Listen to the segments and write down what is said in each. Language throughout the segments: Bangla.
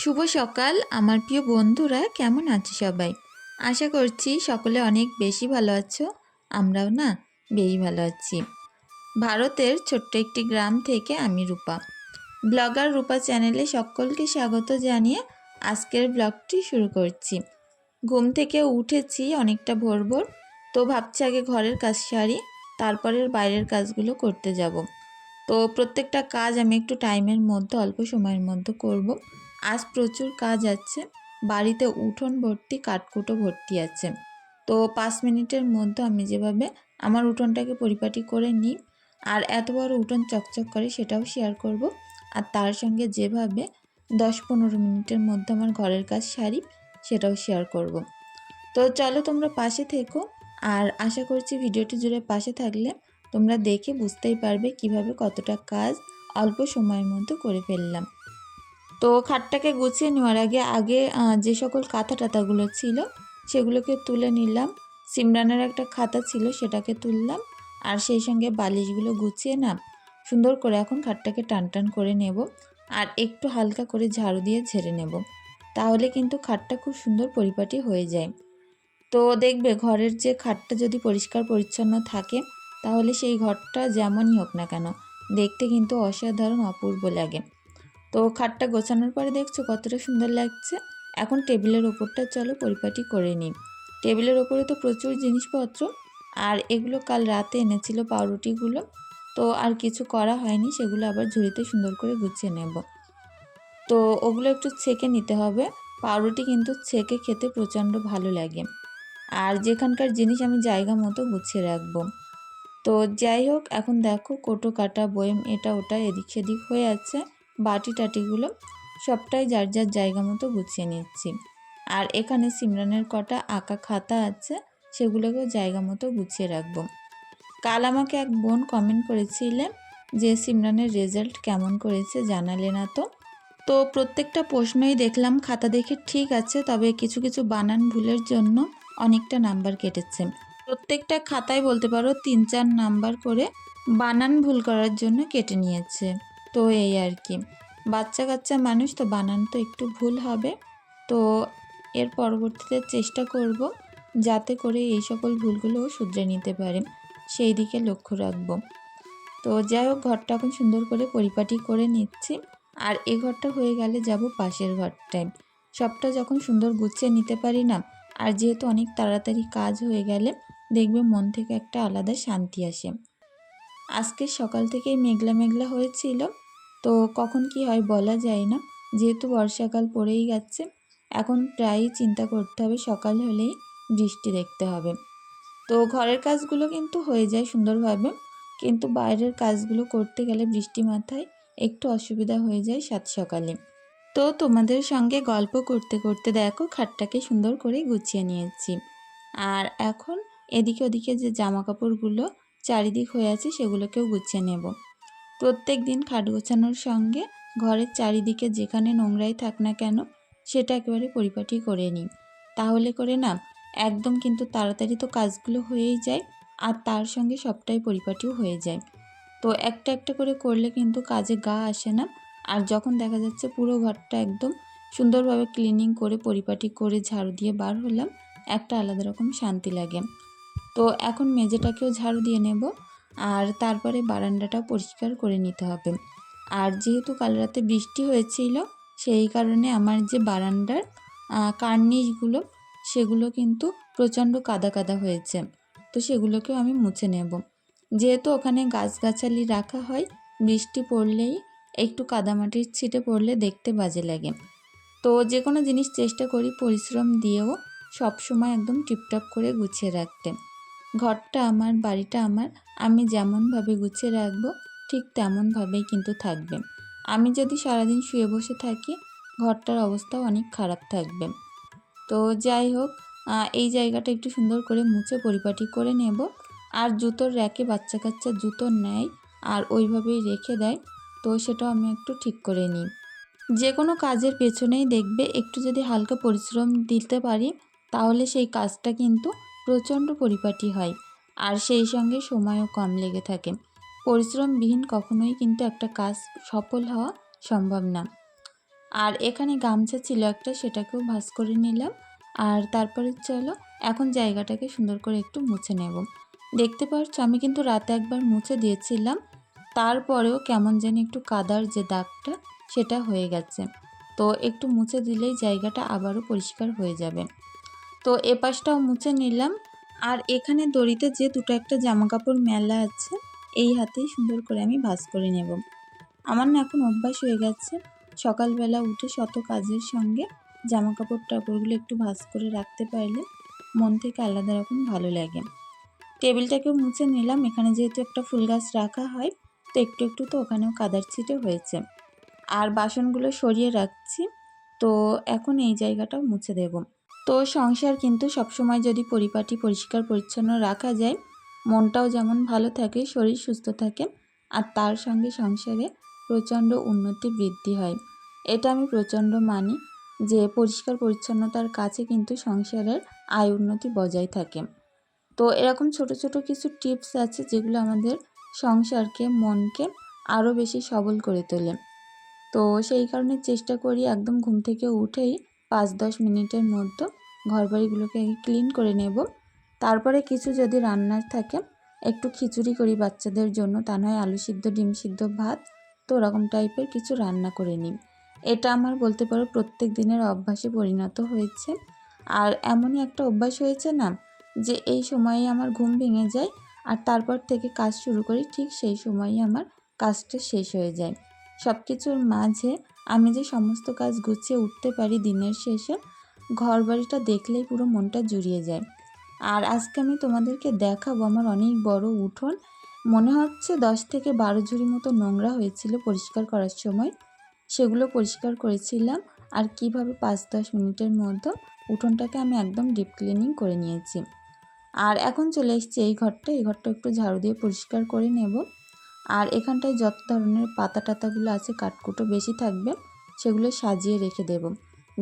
শুভ সকাল। আমার প্রিয় বন্ধুরা, কেমন আছো সবাই? আশা করছি সকলে অনেক বেশি ভালো আছো। আমরাও না বেশি ভালো আছি। ভারতের ছোট্ট একটি গ্রাম থেকে আমি রূপা। ব্লগার রূপা চ্যানেলে সকলকে স্বাগত জানিয়ে আজকের ব্লগটি শুরু করছি। ঘুম থেকে উঠেছি অনেকটা ভোর ভোর তো ভাবছি আগে ঘরের কাজ সারি, তারপরের বাইরের কাজগুলো করতে যাব। তো প্রত্যেকটা কাজ আমি একটু টাইমের মধ্যে, অল্প সময়ের মধ্যে করব। আজ প্রচুর কাজ আছে। বাড়িতে উঠোন ভর্তি, কাঠকুটো ভর্তি আছে। তো পাঁচ মিনিটের মধ্যে আমি যেভাবে আমার উঠোনটাকে পরিপাটি করে নিই আর এত বড় উঠোন চকচক করে সেটাও শেয়ার করব। আর তার সঙ্গে যেভাবে দশ পনেরো মিনিটের মধ্যে আমার ঘরের কাজ সারি সেটাও শেয়ার করব। তো চলো তোমরা পাশে থেকো আর আশা করছি ভিডিওটি জুড়ে পাশে থাকলে তোমরা দেখে বুঝতেই পারবে কীভাবে কতটা কাজ অল্প সময়ের মধ্যে করে ফেললাম। তো খাটটাকে গুছিয়ে নেওয়ার আগে আগে যে সকল কাঁথা টাতাগুলো ছিল, সেগুলোকে তুলে নিলাম। সিমরানের একটা খাতা ছিল, সেটাকে তুললাম আর সেই সঙ্গে বালিশগুলো গুছিয়ে না, সুন্দর করে এখন খাটটাকে টান টান করে নেব আর একটু হালকা করে ঝাড়ু দিয়ে ঝেড়ে নেব। তাহলে কিন্তু খাটটা খুব সুন্দর পরিপাটি হয়ে যায়। তো দেখবে ঘরের যে খাটটা যদি পরিষ্কার পরিচ্ছন্ন থাকে, তাহলে সেই ঘরটা যেমনই হোক না কেন, দেখতে কিন্তু অসাধারণ, অপূর্ব লাগে। তো খাটটা গোছানোর পরে দেখছ কতটা সুন্দর লাগছে। এখন টেবিলের ওপরটা চলো পরিপাটি করে নিই। টেবিলের ওপরে তো প্রচুর জিনিসপত্র, আর এগুলো কাল রাতে এনেছিল পাউরুটিগুলো। তো আর কিছু করা হয়নি, সেগুলো আবার ঝুড়িতে সুন্দর করে গুছিয়ে নেব। তো ওগুলো একটু ছেঁকে নিতে হবে। পাউরুটি কিন্তু ছেঁকে খেতে প্রচণ্ড ভালো লাগে। আর যেখানকার জিনিস আমি জায়গা মতো গুছিয়ে রাখব। তো যাই হোক, এখন দেখো কোটো কাটা বয়েম, এটা ওটা, এদিক সেদিক হয়ে আছে। বাটি টাটিগুলো সবটাই যার যার জায়গা মতো গুছিয়ে নিচ্ছি। আর এখানে সিমরানের কটা আঁকা খাতা আছে, সেগুলোকেও জায়গা মতো গুছিয়ে রাখব। কাল আমাকে এক বোন কমেন্ট করেছিলেন যে, সিমরানের রেজাল্ট কেমন করেছে জানালে না তো? তো প্রত্যেকটা প্রশ্নই দেখলাম, খাতা দেখে ঠিক আছে, তবে কিছু কিছু বানান ভুলের জন্য অনেকটা নাম্বার কেটেছে। প্রত্যেকটা খাতায় বলতে পারো, তিন চার নাম্বার করে বানান ভুল করার জন্য কেটে নিয়েছে। তো এই আর কি। বাচ্চা কাচ্চা মানুষ তো বানান তো একটু ভুল হবে। তো এর পরবর্তীতে চেষ্টা করব যাতে করে এই সকল ভুলগুলোও শুধরে নিতে পারে। সেই দিকে লক্ষ্য রাখব। তো যাই হোক, ঘরটা এখন সুন্দর করে পরিপাটি করে নিচ্ছি। আর এই ঘরটা হয়ে গেলে যাব পাশের ঘরটায়। সবটা যখন সুন্দর গুছিয়ে নিতে পারি না, আর যেহেতু অনেক তাড়াতাড়ি কাজ হয়ে গেলে, দেখবে মন থেকে একটা আলাদা শান্তি আসে। আজকে সকাল থেকেই মেঘলা মেঘলা হয়েছিল। তো কখন কি হয় বলা যায় না। যেহেতু বর্ষাকাল পড়েই যাচ্ছে, এখন প্রায়ই চিন্তা করতে হবে সকাল হলেই বৃষ্টি দেখতে হবে। তো ঘরের কাজগুলো কিন্তু হয়ে যায় সুন্দরভাবে, কিন্তু বাইরের কাজগুলো করতে গেলে বৃষ্টি মাথায় একটু অসুবিধা হয়ে যায় সাত সকালে। তো তোমাদের সঙ্গে গল্প করতে করতে দেখো খাটটাকে সুন্দর করে গুছিয়ে নিয়েছি। আর এখন এদিকে ওদিকে যে জামা কাপড়গুলো চারিদিক হয়ে আছে সেগুলোকেও গুছিয়ে নেব। প্রত্যেক দিন খাট গোছানোর সঙ্গে ঘরের চারিদিকে যেখানে নোংরাই থাক না কেন, সেটা একেবারে পরিপাটি করে নিই তাহলে করে না, একদম কিন্তু তাড়াতাড়ি তো কাজগুলো হয়েই যায় আর তার সঙ্গে সবটাই পরিপাটিও হয়ে যায়। তো একটা একটা করে করলে কিন্তু কাজে গা আসে না আর যখন দেখা যাচ্ছে পুরো ঘরটা একদম সুন্দরভাবে ক্লিনিং করে পরিপাটি করে ঝাড়ু দিয়ে বার হলাম, একটা আলাদা রকম শান্তি লাগে। তো এখন মেঝেটাকেও ঝাড়ু দিয়ে নেব। আর তারপরে বারান্দাটা পরিষ্কার করে নিতে হবে। আর যেহেতু কাল রাতে বৃষ্টি হয়েছিল, সেই কারণে আমার যে বারান্দার কার্নিশগুলো, সেগুলো কিন্তু প্রচণ্ড কাদা কাদা হয়েছে। তো সেগুলোকেও আমি মুছে নেব। যেহেতু ওখানে গাছগাছালি রাখা হয়, বৃষ্টি পড়লেই একটু কাদামাটির ছিটে পড়লে দেখতে বাজে লাগে। তো যে কোনো জিনিস চেষ্টা করি পরিশ্রম দিয়েও সবসময় একদম টিপটপ করে গুছিয়ে রাখতে। ঘরটা আমার, বাড়িটা আমার, আমি যেমনভাবে গুছিয়ে রাখব, ঠিক তেমনভাবেই কিন্তু থাকবে। আমি যদি সারাদিন শুয়ে বসে থাকি, ঘরটার অবস্থাও অনেক খারাপ থাকবে। তো যাই হোক এই জায়গাটা একটু সুন্দর করে মুছে পরিপাটি করে নেব। আর জুতোর র্যাকে বাচ্চা কাচ্চা জুতো নেয় আর ওইভাবেই রেখে দেয়, তো সেটাও আমি একটু ঠিক করে নিই। যে কোনো কাজের পেছনেই দেখবে, একটু যদি হালকা পরিশ্রম দিতে পারি, তাহলে সেই কাজটা কিন্তু প্রচণ্ড পরিপাটি হয়, আর সেই সঙ্গে সময়ও কম লেগে থাকে। পরিশ্রমবিহীন কখনোই কিন্তু একটা কাজ সফল হওয়া সম্ভব না। আর এখানে গামছা ছিল একটা, সেটাকেও ভাঁজ করে নিলাম। আর তারপরে চলো, এখন জায়গাটাকে সুন্দর করে একটু মুছে নেব। দেখতে পাচ্ছ, আমি কিন্তু রাতে একবার মুছে দিয়েছিলাম। তারপরেও কেমন যেন একটু কাদার যে দাগটা, সেটা হয়ে গেছে। তো একটু মুছে দিলেই জায়গাটা আবারও পরিষ্কার হয়ে যাবে। তো এ পাশটাও মুছে নিলাম। আর এখানে দড়িতে যে দুটো একটা জামা কাপড় মেলা আছে, এই হাতেই সুন্দর করে আমি ভাজ করে নেব। আমার না এখন অভ্যাস হয়ে গেছে, সকালবেলা উঠে শত কাজের সঙ্গে জামা কাপড় টাপড়গুলো একটু ভাজ করে রাখতে পারলে মন থেকে আলাদা রকম ভালো লাগে। টেবিলটাকেও মুছে নিলাম, এখানে যেহেতু একটা ফুল গাছ রাখা হয়, তো একটু একটু তো ওখানেও কাদার ছিটে হয়েছে। আর বাসনগুলো সরিয়ে রাখছি, তো এখন এই জায়গাটাও মুছে দেব। তো সংসার কিন্তু সবসময় যদি পরিপাটি, পরিষ্কার, পরিচ্ছন্ন রাখা যায়, মনটাও যেমন ভালো থাকে, শরীর সুস্থ থাকে, আর তার সঙ্গে সংসারে প্রচণ্ড উন্নতি বৃদ্ধি হয়। এটা আমি প্রচণ্ড মানি যে পরিষ্কার, পরিচ্ছন্নতার কাছে কিন্তু সংসারের আয় উন্নতি বজায় থাকে। তো এরকম ছোট ছোট কিছু টিপস আছে যেগুলো আমাদের সংসারকে, মনকে আরও বেশি সবল করে তোলে। তো সেই কারণে চেষ্টা করি একদম ঘুম থেকে উঠেই পাঁচ, দশ মিনিটের মধ্যে ঘরবাড়িগুলোকে আগে ক্লিন করে নেব। তারপরে কিছু যদি রান্নার থাকে, একটু খিচুড়ি করি বাচ্চাদের জন্য, তা নয় আলু সিদ্ধ, ডিম সিদ্ধ, ভাত, তো ওরকম টাইপের কিছু রান্না করে নিই। এটা আমার বলতে পারো প্রত্যেক দিনের অভ্যাসে পরিণত হয়েছে। আর এমনই একটা অভ্যাস হয়েছে না, যে এই সময়ে আমার ঘুম ভেঙে যায়, আর তারপর থেকে কাজ শুরু করি, ঠিক সেই সময়ই আমার কাজটা শেষ হয়ে যায়। সব কিছুর মাঝে আমি যে সমস্ত কাজ গুছিয়ে উঠতে পারি দিনের শেষে ঘর বাড়িটা দেখলেই পুরো মনটা জুড়িয়ে যায়। আর আজকে আমি তোমাদেরকে দেখাবো আমার অনেক বড় উঠোন। মনে হচ্ছে দশ থেকে বারো ঝুড়ি মতো নোংরা হয়েছিল পরিষ্কার করার সময়। সেগুলো পরিষ্কার করেছিলাম। আর কীভাবে পাঁচ দশ মিনিটের মধ্যে উঠোনটাকে আমি একদম ডিপ ক্লিনিং করে নিয়েছি। আর এখন চলে এসেছি এই ঘরটা এই ঘরটা একটু ঝাড়ু দিয়ে পরিষ্কার করে নেব। আর এখানটায় যত ধরনের পাতা টাতাগুলো আছে, কাঠকুটো বেশি থাকবে, সেগুলো সাজিয়ে রেখে দেব।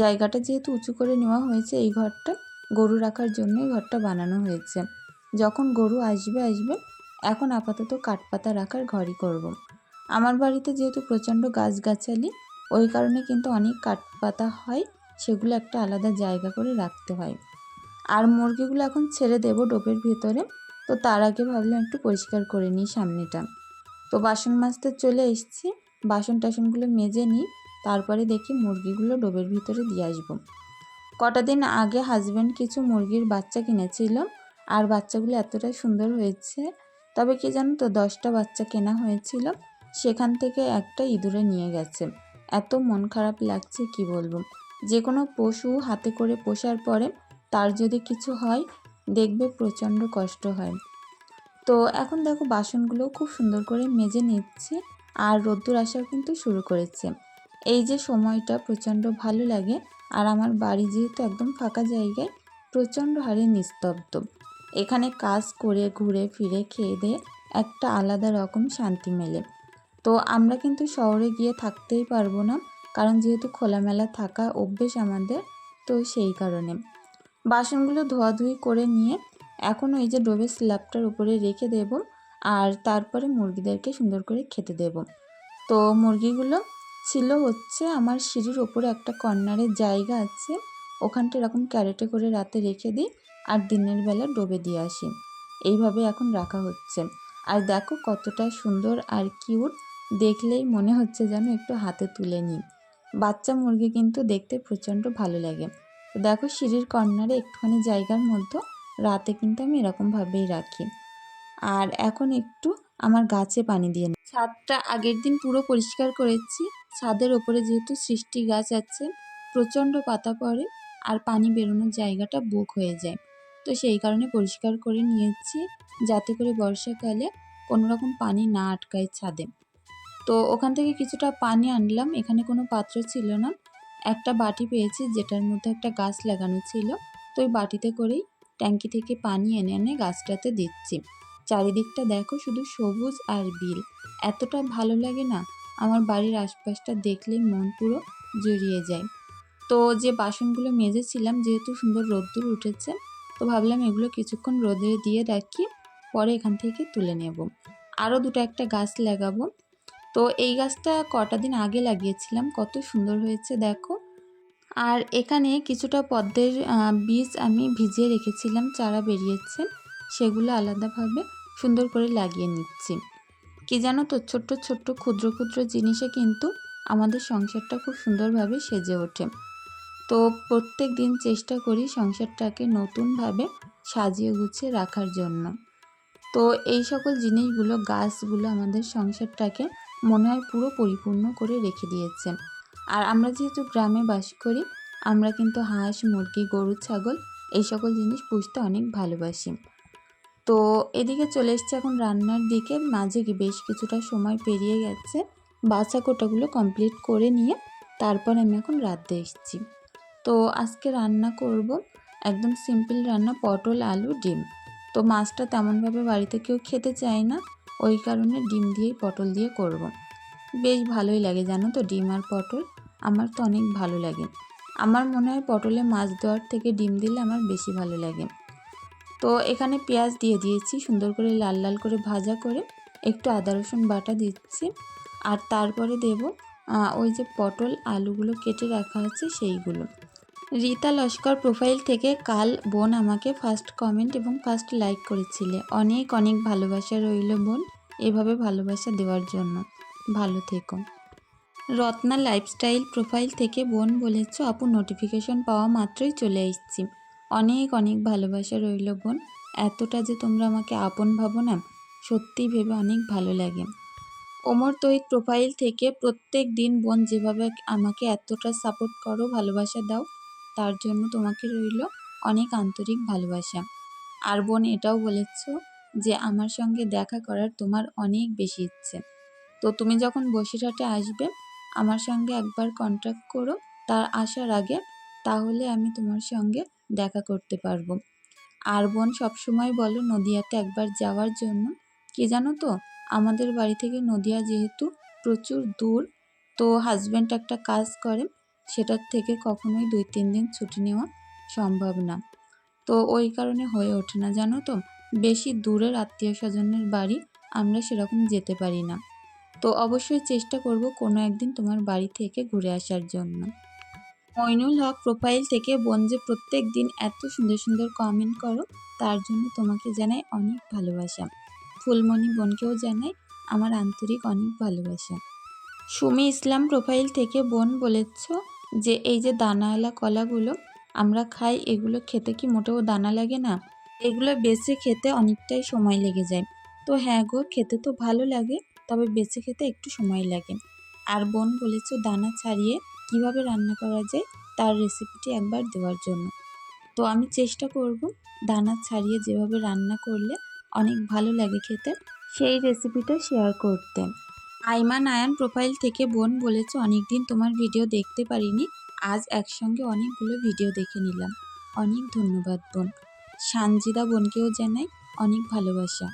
জায়গাটা যেহেতু উঁচু করে নেওয়া হয়েছে, এই ঘরটা গরু রাখার জন্য এই ঘরটা বানানো হয়েছে। যখন গরু আসবে আসবে, এখন আপাতত কাঠপাতা রাখার ঘরই করব। আমার বাড়িতে যেহেতু প্রচণ্ড গাছগাছালি, ওই কারণে কিন্তু অনেক কাঠপাতা হয়, সেগুলো একটা আলাদা জায়গা করে রাখতে হয়। আর মুরগিগুলো এখন ছেড়ে দেব ডোবের ভিতরে, তো তার আগে ভাবলাম একটু পরিষ্কার করে নিই সামনেটা। তো বাসন মাজতে চলে এসেছি বাসন টাসনগুলো মেজে নিই তারপরে দেখি মুরগিগুলো ডোবের ভিতরে দিয়ে আসব। কটা দিন আগে হাজব্যান্ড কিছু মুরগির বাচ্চা কিনেছিল আর বাচ্চাগুলো এতটাই সুন্দর হয়েছে, তবে কি জানো তো দশটা বাচ্চা কেনা হয়েছিল, সেখান থেকে একটা ইঁদুরে নিয়ে গেছে। এত মন খারাপ লাগছে কি বলব? যে কোনো পশু হাতে করে পোষার পরে তার যদি কিছু হয়, দেখবে প্রচণ্ড কষ্ট হয়। তো এখন দেখো বাসনগুলো খুব সুন্দর করে মেজে নিচ্ছে আর রোদ্দুর আসাও কিন্তু শুরু করেছে। এই যে সময়টা প্রচণ্ড ভালো লাগে আর আমার বাড়ি যেহেতু একদম ফাঁকা জায়গায়, প্রচণ্ড হারে নিস্তব্ধ। এখানে কাজ করে, ঘুরে, ফিরে, খেয়ে দিয়ে একটা আলাদা রকম শান্তি মেলে। তো আমরা কিন্তু শহরে গিয়ে থাকতেই পারব না, কারণ যেহেতু খোলামেলা থাকা অভ্যেস আমাদের, তো সেই কারণে। বাসনগুলো ধোয়াধুয়ি করে নিয়ে এখন ওই যে ডোবের স্ল্যাবটার উপরে রেখে দেব আর তারপরে মুরগিদেরকে সুন্দর করে খেতে দেব। তো মুরগিগুলো ছিল হচ্ছে আমার সিঁড়ির ওপরে একটা কর্নারের জায়গা আছে। ওখানটা এরকম ক্যারেটে করে রাতে রেখে দিই আর দিনের বেলা ডোবে দিয়ে আসি। এইভাবে এখন রাখা হচ্ছে। আর দেখো কতটা সুন্দর আর কিউট। দেখলেই মনে হচ্ছে যেন একটু হাতে তুলে নিই। বাচ্চা মুরগি কিন্তু দেখতে প্রচণ্ড ভালো লাগে। তো দেখো সিঁড়ির কর্নারে একটুখানি জায়গার মধ্যে রাতে কিন্তু আমি এরকমভাবেই রাখি। আর এখন একটু আমার গাছে পানি দিয়ে নিই ছাদটা আগের দিন পুরো পরিষ্কার করেছি। ছাদের ওপরে যেহেতু সৃষ্টি গাছ আছে, প্রচণ্ড পাতা পড়ে আর পানি বেরোনোর জায়গাটা বুক হয়ে যায়। তো সেই কারণে পরিষ্কার করে নিয়েছি যাতে করে বর্ষাকালে কোনো রকম পানি না আটকায় ছাদে। তো ওখান থেকে কিছুটা পানি আনলাম, এখানে কোনো পাত্র ছিল না। একটা বাটি পেয়েছি যেটার মধ্যে একটা গাছ লাগানো ছিল। তো ওই বাটিতে করেই ট্যাঙ্কি থেকে পানি এনে এনে গাছটাতে দিচ্ছি। চারিদিকটা দেখো শুধু সবুজ আর বিল। এতটা ভালো লাগে না, আমার বাড়ির আশপাশটা দেখলেই মন পুরো জড়িয়ে যায়। তো যে বাসনগুলো মেজেছিলাম, যেহেতু সুন্দর রোদ্দুর উঠেছে, তো ভাবলাম এগুলো কিছুক্ষণ রোদে দিয়ে রাখি, পরে এখান থেকে তুলে নেব। আরও দুটো একটা গাছ লাগাবো। তো এই গাছটা কটা দিন আগে লাগিয়েছিলাম, কত সুন্দর হয়েছে দেখো। আর এখানে কিছুটা পদ্মের বীজ আমি ভিজিয়ে রেখেছিলাম, চারা বেরিয়েছে, সেগুলো আলাদাভাবে সুন্দর করে লাগিয়ে নিচ্ছি। কি জানো তো, ছোট্ট ছোট্ট ক্ষুদ্র ক্ষুদ্র জিনিসে কিন্তু আমাদের সংসারটা খুব সুন্দরভাবে সেজে ওঠে। তো প্রত্যেক দিন চেষ্টা করি সংসারটাকে নতুনভাবে সাজিয়ে গুছিয়ে রাখার জন্য। তো এই সকল জিনিসগুলো, গাছগুলো আমাদের সংসারটাকে মনে হয় পুরো পরিপূর্ণ করে রেখে দিয়েছে। আর আমরা যেহেতু গ্রামে বাস করি, আমরা কিন্তু হাঁস, মুরগি, গরু, ছাগল এই সকল জিনিস পুষতে অনেক ভালোবাসি। তো এদিকে চলে এসছে এখন রান্নার দিকে। মাঝে কি বেশ কিছুটা সময় পেরিয়ে গেছে। বাছা কোটাগুলো কমপ্লিট করে নিয়ে তারপর আমি এখন রাঁধতে এসেছি। তো আজকে রান্না করব একদম সিম্পল রান্না, পটল, আলু, ডিম। তো মাছটা তেমনভাবে বাড়িতে কেউ খেতে চায় না। ওই কারণে ডিম দিয়েই পটল দিয়ে করব। বেশ ভালোই লাগে জানো তো ডিম আর পটল। আমার তো অনেক ভালো লাগে। আমার মনে হয় পটলে মাছ দেওয়ার থেকে ডিম দিলে আমার বেশি ভালো লাগে। তো এখানে পেঁয়াজ দিয়ে দিয়েছি, সুন্দর করে লাল লাল করে ভাজা করে একটু আদা, রসুন বাটা দিচ্ছি। আর তারপরে দেব ওই যে পটল আলুগুলো কেটে রাখা আছে সেইগুলো। রীতা লস্কর প্রোফাইল থেকে কাল বোন আমাকে ফার্স্ট কমেন্ট এবং ফার্স্ট লাইক করেছিলে। অনেক অনেক ভালোবাসা রইল বোন এভাবে ভালোবাসা দেওয়ার জন্য। ভালো থেকো। রত্না লাইফস্টাইল প্রোফাইল থেকে বোন বলেছ, আপু নোটিফিকেশন পাওয়া মাত্রই চলে এসেছি। অনেক অনেক ভালোবাসা রইল বোন। এতটা যে তোমরা আমাকে আপন ভাবো না, সত্যিই ভেবে অনেক ভালো লাগে। ওমর তৈত প্রোফাইল থেকে প্রত্যেক দিন বোন যেভাবে আমাকে এতটা সাপোর্ট করো, ভালোবাসা দাও, তার জন্য তোমাকে রইল অনেক আন্তরিক ভালোবাসা। আর বোন এটাও বলেছ যে আমার সঙ্গে দেখা করার তোমার অনেক বেশি ইচ্ছে। তো তুমি যখন বসিরহাটে আসবে, আমার সঙ্গে একবার কন্ট্যাক্ট করো, তার আসার আগে তাহলে আমি তোমার সঙ্গে দেখা করতে পারব। আর বোন, সবসময় বলো নদিয়াতে একবার যাওয়ার জন্য। কি জানো তো, আমাদের বাড়ি থেকে নদিয়া যেহেতু প্রচুর দূর, তো হাজব্যান্ড একটা কাজ করে, সেটার থেকে কখনোই দুই, তিন দিন ছুটি নেওয়া সম্ভব না। তো ওই কারণে হয়ে ওঠে না, জানো তো? বেশি দূরের আত্মীয় স্বজনের বাড়ি আমরা সেরকম যেতে পারি না। তো অবশ্যই চেষ্টা করব কোনো একদিন তোমার বাড়ি থেকে ঘুরে আসার জন্য। মইনুল হক প্রোফাইল থেকে বোন যে প্রত্যেক দিন এত সুন্দর সুন্দর কমেন্ট করো, তার জন্য তোমাকে জানাই অনেক ভালোবাসা। ফুলমণি বোনকেও জানাই আমার আন্তরিক অনেক ভালোবাসা। সুমি ইসলাম প্রোফাইল থেকে বোন বলেছ যে, এই যে দানাওয়ালা কলাগুলো আমরা খাই, এগুলো খেতে কি মোটেও দানা লাগে না? এগুলো বেছে খেতে অনেকটাই সময় লেগে যায়। তো হ্যাঁ গো, খেতে তো ভালো লাগে, তবে বেছে খেতে একটু সময় লাগে। আর বোন বলেছ দানা ছাড়িয়ে কীভাবে রান্না করা যায় তার রেসিপিটি একবার দেওয়ার জন্য। তো আমি চেষ্টা করব দানা ছাড়িয়ে যেভাবে রান্না করলে অনেক ভালো লাগে খেতে, সেই রেসিপিটা শেয়ার করতে। আইমান আয়ান প্রোফাইল থেকে বোন বলেছে অনেক দিন তোমার ভিডিও দেখতে পারিনি, আজ একসঙ্গে অনেকগুলো ভিডিও দেখে নিলাম। অনেক ধন্যবাদ বোন। সানজিদা বোনকেও জানাই অনেক ভালোবাসা।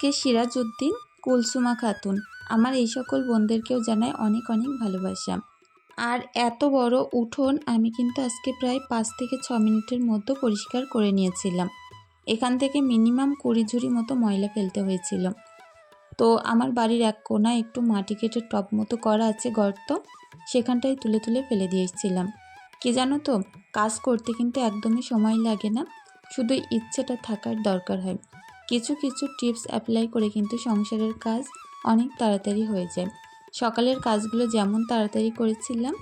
কে সিরাজউদ্দিন কুলসুমা খাতুন। আমার এই সকল বোনদেরকেও জানাই অনেক অনেক ভালোবাসা। আর এত বড় উঠোন আমি কিন্তু আজকে প্রায় পাঁচ থেকে ছ মিনিটের মধ্যে পরিষ্কার করে নিয়েছিলাম। এখান থেকে মিনিমাম কুড়ি ঝুড়ি মতো ময়লা ফেলতে হয়েছিল। তো আমার বাড়ির এক কোনায় একটু মাটি কেটে টপ মতো করা আছে গর্ত সেখানটাই তুলে তুলে ফেলে দিয়ে এসেছিলাম। কি জানো তো, কাজ করতে কিন্তু একদমই সময় লাগে না, শুধু ইচ্ছেটা থাকার দরকার হয়। কিছু কিছু টিপস অ্যাপ্লাই করে কিন্তু সংসারের কাজ অনেক তাড়াতাড়ি হয়ে যায়। সকালের কাজগুলো যেমন তাড়াতাড়ি করেছিলাম,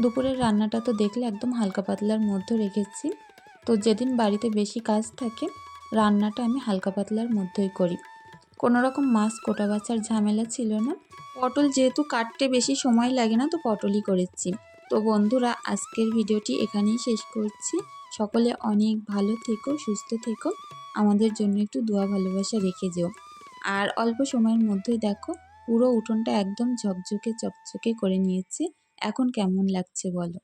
দুপুরের রান্নাটা তো দেখলে একদম হালকা পাতলার মধ্যে রেখেছি। তো যেদিন বাড়িতে বেশি কাজ থাকে, রান্নাটা আমি হালকা পাতলার মধ্যেই করি। কোনো রকম মাছ কোটা বাছার ঝামেলা ছিল না। পটল যেহেতু কাটতে বেশি সময় লাগে না, তো পটলই করেছি। তো বন্ধুরা, আজকের ভিডিওটি এখানেই শেষ করছি। সকলে অনেক ভালো থেকো, সুস্থ থেকো। আমাদের জন্য একটু দোয়া ভালোবাসা রেখে যেও। আর অল্প সময়ের মধ্যেই দেখো পুরো উঠোনটা একদম ঝকঝকে চকচকে করে নিয়েছে। এখন কেমন লাগছে বলো?